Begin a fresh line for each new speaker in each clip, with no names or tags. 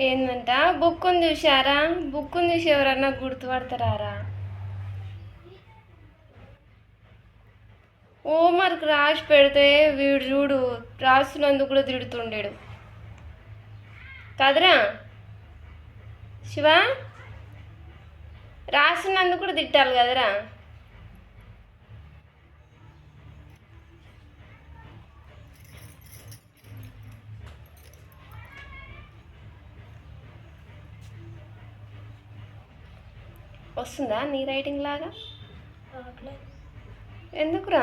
ఏందంట? బుక్కుని చూసారా బుక్కుని చూసి ఎవరన్నా గుర్తుపడతారా హోంవర్క్ రాసి పెడితే వీడు చూడు రాస్తున్నందుకు కూడా తిడుతుండేడు. కదరా? శివ? రాసినందుకు కూడా తిట్టాలి కదరా? వస్తుందా నీ రైటింగ్ లాగా? ఎందుకురా?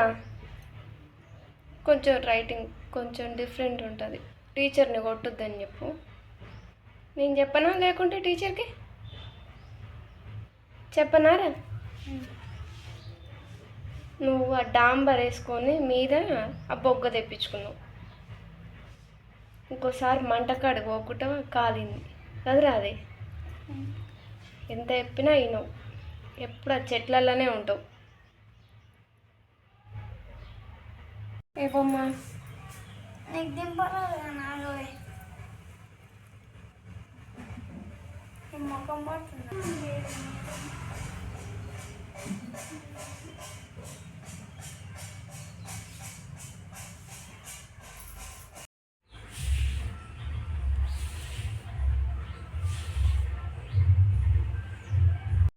కొంచెం రైటింగ్ కొంచెం డిఫరెంట్ ఉంటుంది. టీచర్ని కొట్టొద్దని చెప్పు. నేను చెప్పనా లేకుంటే టీచర్కి చెప్పనారా? నువ్వు ఆ డాంబర్ వేసుకొని మీద ఆ బొగ్గ తెప్పించుకున్నావు. ఇంకోసారి మంటకాడు పోకుండా కాలింది. కదరా అది? ఎంత చెప్పినా వినవు. ఎప్పుడు ఆ చెట్లలోనే ఉంటావు. ఏ బొమ్మ?
నీకు దింపరాదు నాలో ముఖం పడుతుంది